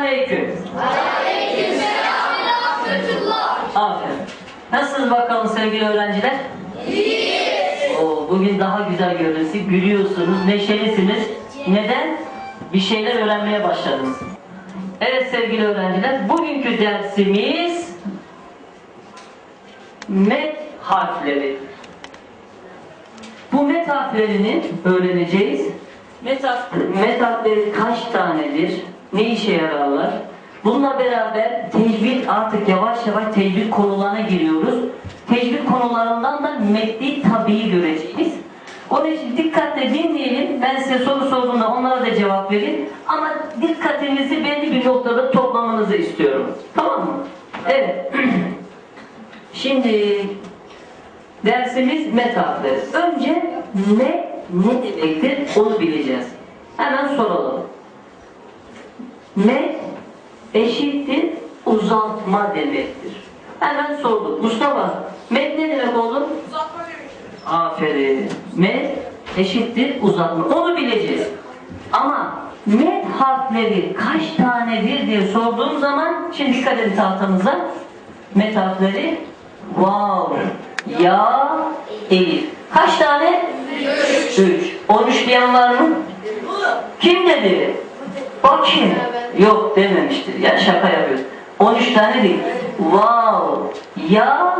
Selamun aleyküm. Aferin. Nasılsınız bakalım sevgili öğrenciler? Oo, bugün daha güzel görüyorsunuz. Gülüyorsunuz, neşelisiniz. Neden? Bir şeyler öğrenmeye başladınız. Evet sevgili öğrenciler, bugünkü dersimiz met harfleri. Bu met harflerini öğreneceğiz. Met harfleri kaç tanedir? Ne işe yararlar? Bununla beraber tecvid artık yavaş yavaş tecvid konularına giriyoruz. Tecvid konularından da metni tabii göreceğiz. Onun için dikkatle dinleyelim. Ben size soru sorduğumda onlara da cevap verin. Ama dikkatinizi belli bir noktada toplamanızı istiyorum. Tamam mı? Evet. Şimdi Dersimiz met harfleri. Önce ne ne demektir onu bileceğiz. Hemen soralım. Met eşittir uzatma demektir. Hemen sorduk. Mustafa, met ne demek oğlum? Uzatma demek. Aferin. Met eşittir uzatma. Onu bileceğiz. Ama met harfleri kaç tanedir diye sorduğum zaman şimdi dikkat edin tahtanıza. Met harfleri vav, ya, elif. Kaç tane? Üç. Üç. On üç diyen var mı? Kim dedi? O kim? Yok dememiştir. Ya şaka yapıyoruz. 13 tane değil. Vav, ya,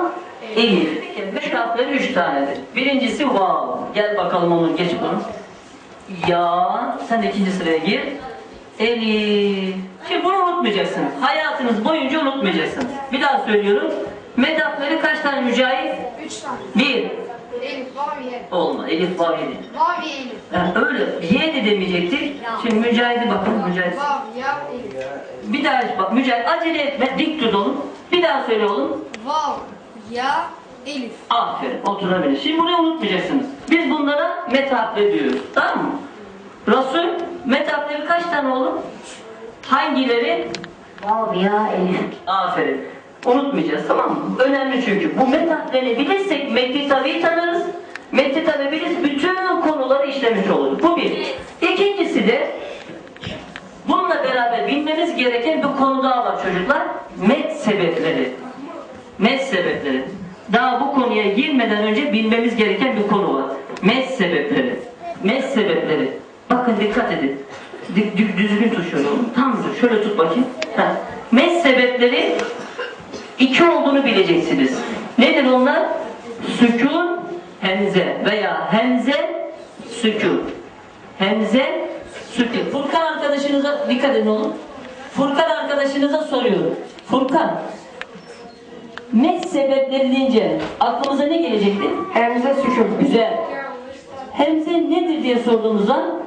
elif. Beş harfleri 3 tanedir. Birincisi vav. Gel bakalım onu geç bunu. Ya, sen de ikinci sıraya gir. Elif. Şimdi bunu unutmayacaksınız. Hayatınız boyunca unutmayacaksınız. Bir daha söylüyorum. Met harfleri kaç tane mücahit? Üç tane. Bir. Elif, ye. Olma. Elif, vav, elif. Vav, ye, elif. Yani öyle. Y de demeyecektik. Şimdi mücahide bakın. Mücahit. Vav, ya, elif. Bir daha bak Mücahit acele etme dik tut oğlum. Bir daha söyle oğlum. Vav, ya, elif. Aferin oturabilir. Şimdi burayı unutmayacaksınız. Biz bunlara metafle diyoruz. Tamam mı? Resul metafleri kaç tane oğlum? Hangileri? Vav ya Elif. Aferin. Unutmayacağız tamam mı? Önemli çünkü. Bu metaflerini bilirsek metni tabi tanırız. Metni tabi biliriz. Bütün konuları işlemiş oluruz. Bu bir. İkincisi de bununla beraber bilmeniz gereken bir konu daha var çocuklar. Met sebepleri. Met sebepleri. Daha bu konuya girmeden önce bilmemiz gereken bir konu var. Met sebepleri. Met sebepleri. Bakın dikkat edin. Düzgün oğlum. Tam dur. Şöyle tut bakayım. Heh. Sebepleri iki olduğunu bileceksiniz. Nedir onlar? Sükun, hemze veya hemze, sükun. Hemze, sükun. Furkan arkadaşınıza dikkat edin oğlum. Furkan arkadaşınıza soruyorum. Furkan, met sebepleri deyince aklımıza ne gelecekti? Hemze sükun. Güzel. Hemze nedir diye sorduğumuzda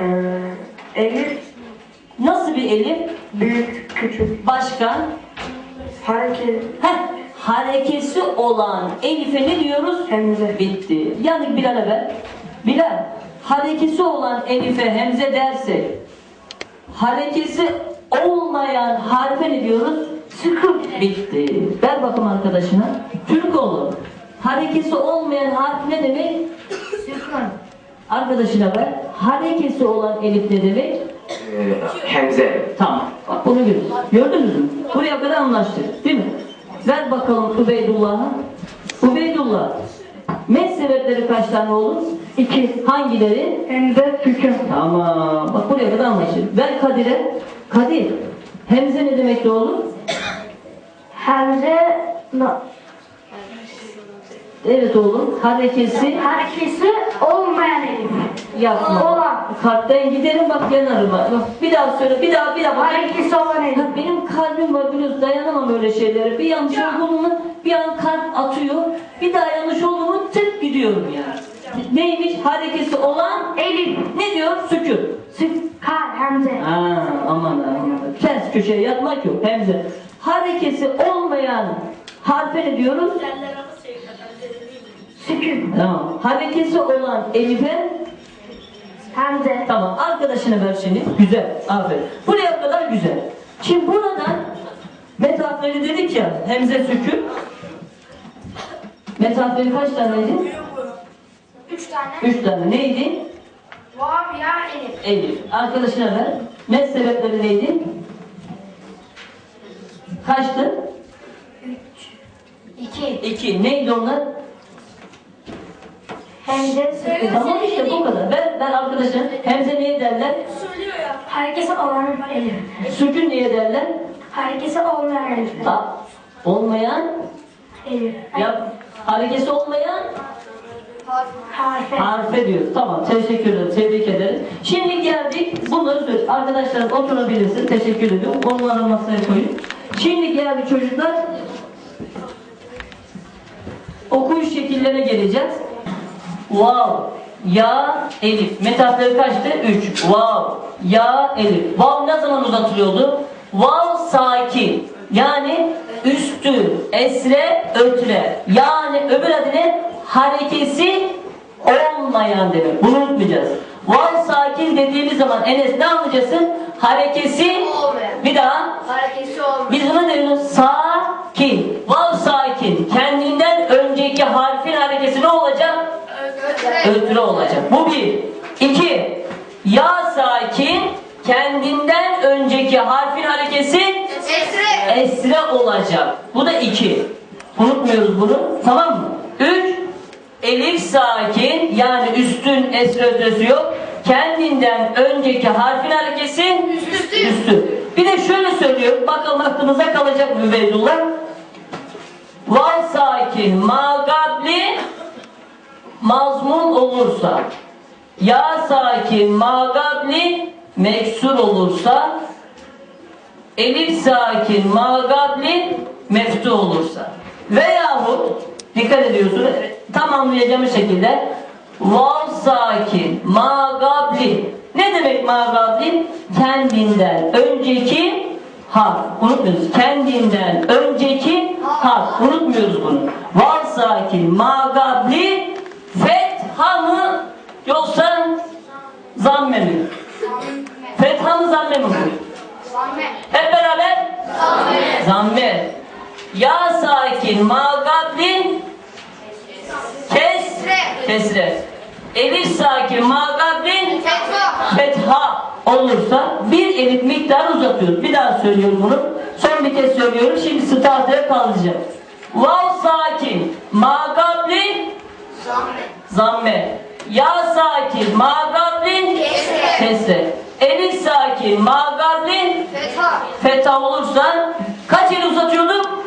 Ee, elif nasıl bir elif? büyük küçük Başka? Hareket Heh, harekesi olan elife ne diyoruz? Hemze. Bitti. Yani Bilal'e ver. Bilal, harekesi olan elife hemze dersek, harekesi olmayan harfe ne diyoruz? Sükun. Bitti. Ver bakalım arkadaşına. Türkoğlu. Harekesi olmayan harf ne demek? Sükun. Arkadaşına ver. Harekesi olan elif ne demek? Ee, Hemze. Tamam. Bak bunu görün. Gördünüz mü? Buraya kadar anlaştık. Değil mi? Ver bakalım Ubeydullah'a. Ubeydullah. Mes sebepleri kaç tane olur? İki. Hangileri? Hemze sükun. Tamam. Bak buraya kadar anlaştık. Ver Kadir'e. Kadir. Hemze ne demek de olur? Hemze Evet oğlum. Harekesi harekesi olmayan elif. yapma. Olan. Kalpten giderim bak yanarım. Bak bir daha söyle. Bir daha bir daha. Bak. Harekesi olan elif. Benim kalbim var biliyorsun dayanamam öyle şeylere. Bir yanlış oldu mu bir an kalp atıyor. Bir daha yanlış oldu mu tık gidiyorum ya. Neymiş harekesi olan Elif. ne diyor? Sükun. Sükkan hemze. Ha, aman ha, aman ha. Ters köşeye yatmak yok hemze. Harekesi olmayan harfe ne diyoruz? Sükun. Tamam. Harekesi olan elife Hemze. Tamam arkadaşını ver şimdi. Güzel. Aferin. Buraya kadar güzel. Şimdi buradan metafleri dedik ya hemze sükün. Metafleri kaç taneydi? Üç tane. Üç tane. Neydi? Vav, ya, elif. Elif. Arkadaşına ver. Met sebepleri neydi? Kaçtı? İki. İki. Neydi onlar? Hemze. Tamam işte bu kadar. Ver, ver arkadaşına. Hemze neye derler? Harekesi olan elif. Sükün neye derler? Harekesi olmayan elif. Ha, olmayan Elif. ya harekesi olmayan Harfe. Harfe diyor. Tamam. Teşekkür ederim. Tebrik ederim. Şimdi geldik. Bunları söyle. Arkadaşlar oturabilirsin. Teşekkür ediyorum. Onları masaya koyun. Şimdi geldik çocuklar. Okuyuş şekillerine geleceğiz. Vav, ya, elif. Metafleri kaçtı? 3. Vav, ya, elif. Vav ne zaman uzatılıyordu? Vav sakin. Yani üstü, esre, ötre. Yani öbür adı ne? Harekesi olmayan demek. Bunu unutmayacağız. Vav sakin dediğimiz zaman Enes ne anlayacaksın? Harekesi Olmayan. bir daha Harekesi olmuyor. biz buna diyoruz? Sakin. Vav sakin. Kendinden önceki olacak? Ötürü olacak. Bu bir. İki. Ya sakin. Kendinden önceki harfin harekesi Esre. esre olacak. Bu da iki. Unutmuyoruz bunu. Tamam mı? Üç. Elif sakin. Yani üstün esre ötesi yok. Kendinden önceki harfin harekesi Üstü. üstü. Bir de şöyle söylüyor. Bakalım aklınıza kalacak mı Beydullah? Vav sakin magabli mazmun olursa ya sakin magabli meksur olursa elif sakin magabli meftu olursa. Veyahut dikkat ediyorsun tam anlayacağımız şekilde vav sakin magabli ne demek magabli kendinden önceki harf unutmuyoruz. Kendinden önceki harf unutmuyoruz bunu. Vav sakin magabli fetha mı yoksa zamme mi fetha mı zamme mi Zamme. hep beraber zamme ya sakin magabli kes kesre elif sakin magabli Fetha. fetha olursa bir elif miktarı uzatıyoruz. Bir daha söylüyorum bunu. Son bir kez söylüyorum. Şimdi startaya kalacağım. Vav sakin. Magabli Zamme. Zamme. Ya sakin. Magabli Kesre. kesre. Elif sakin. Magabli Fetha. fetha olursa kaç el uzatıyorduk?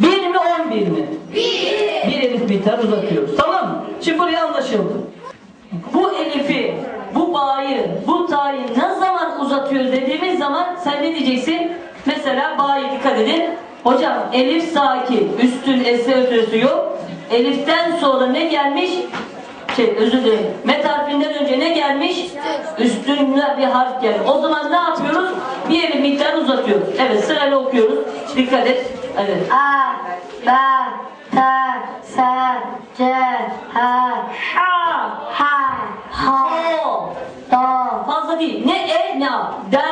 Bir mi on bir mi? Bir. Bir elif miktar uzatıyoruz. Tamam mı? Şimdi buraya anlaşıldı. Bu elifi, bu bağ'ı, bu ta'yı ne zaman uzatıyoruz dediğimiz zaman sen ne diyeceksin? Mesela bağ'ı dikkat edin. Hocam elif sakin, üstün esre ötürüsü yok. Elif'ten sonra ne gelmiş? Şey özür dilerim. Met harfinden önce ne gelmiş? Üstüne bir harf gelmiş. O zaman ne yapıyoruz? Bir elin miktarını uzatıyoruz. Evet sırayla okuyoruz. Dikkat et. Evet. A, B, T, S, C, H, H, H, H, H, Fazla değil. Ne E ne A. Der